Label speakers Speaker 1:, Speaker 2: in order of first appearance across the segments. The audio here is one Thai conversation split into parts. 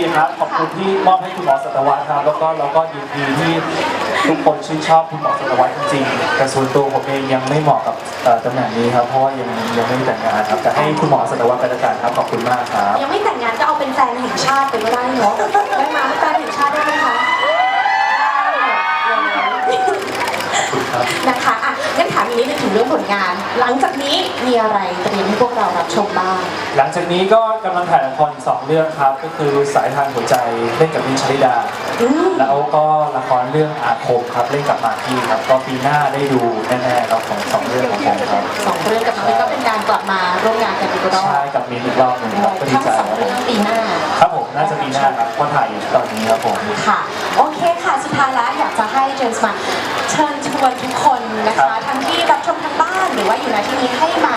Speaker 1: ดีครับขอบคุณที่มอบให้คุณหมอสัตวรรษครับแล้วก็เราก็ยินดีที่ทุกคนชื่นชอบคุณหมอสัตวรรษจริงๆแต่ส่วนตัวผมเองยังไม่เหมาะกับเอ่อตำแหน่งนี้ครับเพราะว่ายังยังไม่ได้แต่งงานครับแต่ให้คุณหมอสัตวรรษเป็นอาจารย์ครับขอบคุณมากครับ
Speaker 2: เรื่องผลงาน หลังจากนี้มีอะไรเตรียมให้พวกเรารับชมบ้าง
Speaker 1: หลังจากนี้ก็กำลังถ่ายละครอีกสองเรื่องครับ ก็คือสายทานหัวใจเล่นกับมินท์ชลิดา
Speaker 2: อืม
Speaker 1: แล้วก็ละครเรื่องอาคมครับเล่นกับมากกี้ครับ ก็ปีหน้าได้ดูแน่ๆครับของสองเรื่องของผมครับ
Speaker 2: สองเรื่องกับน้องมิ้นก็เป็นการกลับมาร่วมงานกันอีกรอบ
Speaker 1: ใช่กับมินท์อีกรอบหนึงครับก็ดี
Speaker 2: ทั้ง
Speaker 1: ใจ
Speaker 2: สอง
Speaker 1: ครับผ
Speaker 2: เรื่
Speaker 1: ม
Speaker 2: องปีหน้า
Speaker 1: ครับผมน่าจะปีหน้าครับเพราะถ่ายอยู่ตอนนี้ครับผม
Speaker 2: ค่ะ โอเคค่ะ สุดท้ายแล้วอยากจะ ให้เจมส์มาเชิญชวนทุกคนนะคะทั้งที่รับชมทางบ้านหรือว่าอยู่ในที่นี้ให้มา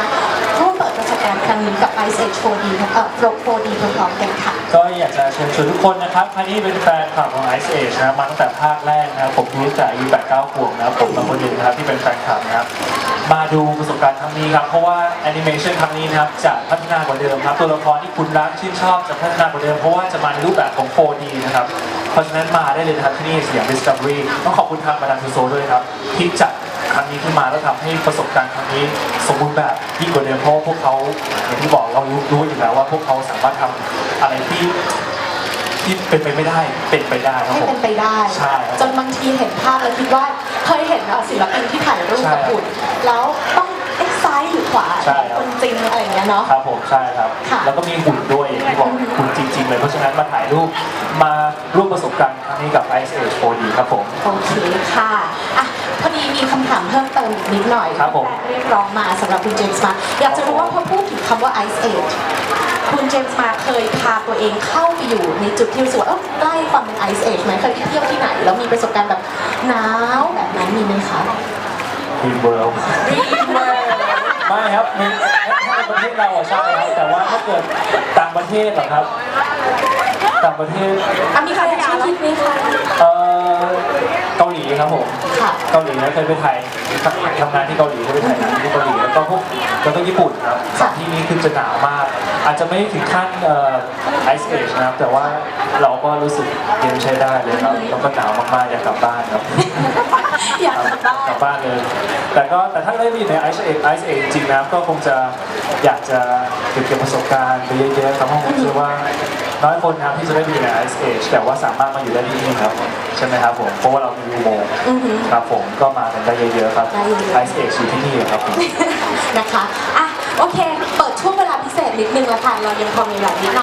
Speaker 2: ร่วมเปิดประสบการณ์ครั้งนี้กับ Ice Age 4D เอ่อ 4D พร้อมๆกันค่ะ
Speaker 1: ก็อยากจะเชิญชวนทุกคนนะครับใครที่เป็นแฟนคลับของ Ice Age นะครับมาตั้งแต่ภาคแรกนะครับผมรู้จักอายุ8 9ขวบนะครับผมเป็นคนหนึ่งนะครับที่เป็นแฟนคลับนะครับ มาดูประสบการณ์ครั้งนี้ครับ เพราะว่าแอนิเมชันครั้งนี้นะครับจะพัฒนากว่าเดิมครับ ตัวละครที่คุณรักชื่นชอบจะพัฒนากว่าเดิม เพราะว่าจะมาในรูปแบบของ 4D นะครับ เพราะฉะนั้นมาได้เลยนะครับที่นี่สยาม Discovery ต้องขอบคุณทางมาดามทูโซด้วยครับ ที่จัดครั้งนี้ขึ้นมาแล้วทำให้ประสบการณ์ครั้งนี้สมบูรณ์แบบยิ่งกว่าเดิมเพราะว่าพวกเขาอย่างที่บอกเรารู้รู้อยู่แล้วว่าพวกเขาสามารถทำอะไรที่ที่เป็นไปไม่ได้เป็นไปได้ครับ
Speaker 2: ให้
Speaker 1: ผม
Speaker 2: เป็นไปได้
Speaker 1: ใช่ครับ
Speaker 2: จนบางทีเห็นภาพแล้วคิดว่าเคยเห็นเอ่อศิลปินที่ถ่าย รูป
Speaker 1: ใช่
Speaker 2: กับหุ่นแล้วต้องเอ็กซ้ายหรือขวา
Speaker 1: ใช่ครับ
Speaker 2: คนจริงอะไรอย่างเงี้ยเนาะ
Speaker 1: ครับผมใช่ครับ
Speaker 2: ค่ะ
Speaker 1: แล้วก็มีหุ่นด้วยอย่างที่บอกหุ่นจริง ๆ เลย เพราะฉะนั้นมาถ่ายรูปมาร่วมประสบการณ์ครั้งนี้กับ Ice Age 4D ครับผม
Speaker 2: โอเคค่ะอะพอดีมีคำถามเพิ่มเติมอีกนิดหน่อย
Speaker 1: ครับผม
Speaker 2: แฟนเรียกร้องมาสำหรับคุณเจมส์มา อยากจะรู้ว่าพอพูดถึงคำว่า Ice Age คุณเจมส์มาเคยพาตัวเองเข้าไปอยู่ในจุดที่รู้สึกว่าเออใกล้ความเป็น Ice Age ไหมเคยไปเที่ยวที่ไหน แล้วมีประสบการณ์แบบหนาวแบบนั้นมีไหมคะ
Speaker 1: ทีมเวิร์ลไม่ครับในในประเทศเราอะใช่ครับแต่ว่าถ้าเกิดต่างประเทศเหรอครับ ต่างประเทศ
Speaker 2: อะมีใครอยากช่วยคิดไหมคะ
Speaker 1: เอ่อเกาหลี ครับผม
Speaker 2: ค่ะ
Speaker 1: เกาหลีนะเคยไปถ่ายทำงานที่เกาหลีเคยไปถ่ายหนังที่เกาหลีแล้วก็พวกแล้วก็ญี่ปุ่นครับสถานที่นี้คือจะหนาวมาก อาจจะไม่ถึงขั้นไอซ์เอชนะครับแต่ว่าเราก็รู้สึกเย็นใช้ได้เลยครับแล้วก็หนาวมากๆอยากกลับบ้านครับ
Speaker 2: อยากกลับบ้าน
Speaker 1: กลับบ้านเลย แต่ก็แต่ถ้าได้ไปอยู่ในไอซ์เอชไอซ์เอจจริงๆนะก็คงจะอยากจะเก็บเกี่ยวประสบการณ์ไปเยอะๆครับเพราะผมเชื่อว่า น้อยคนครับที่จะได้ไปอยู่ในไอซ์เอจแต่ว่าสามารถมาอยู่ได้ที่นี่ครับใช่ไหมครับผมเพราะว่าเรามีอุโมงค์
Speaker 2: อือหือ
Speaker 1: ครับผมก็มากันได้เยอะๆครับ
Speaker 2: ได้เยอะๆ
Speaker 1: ไอซ์เอชอยู่ที่นี่ครับผม
Speaker 2: นะคะ อะ โอเค เปิดช่วงเวลาพิเศษนิดนึงละค่ะ เรายังพอมีเวลานิดหน่อย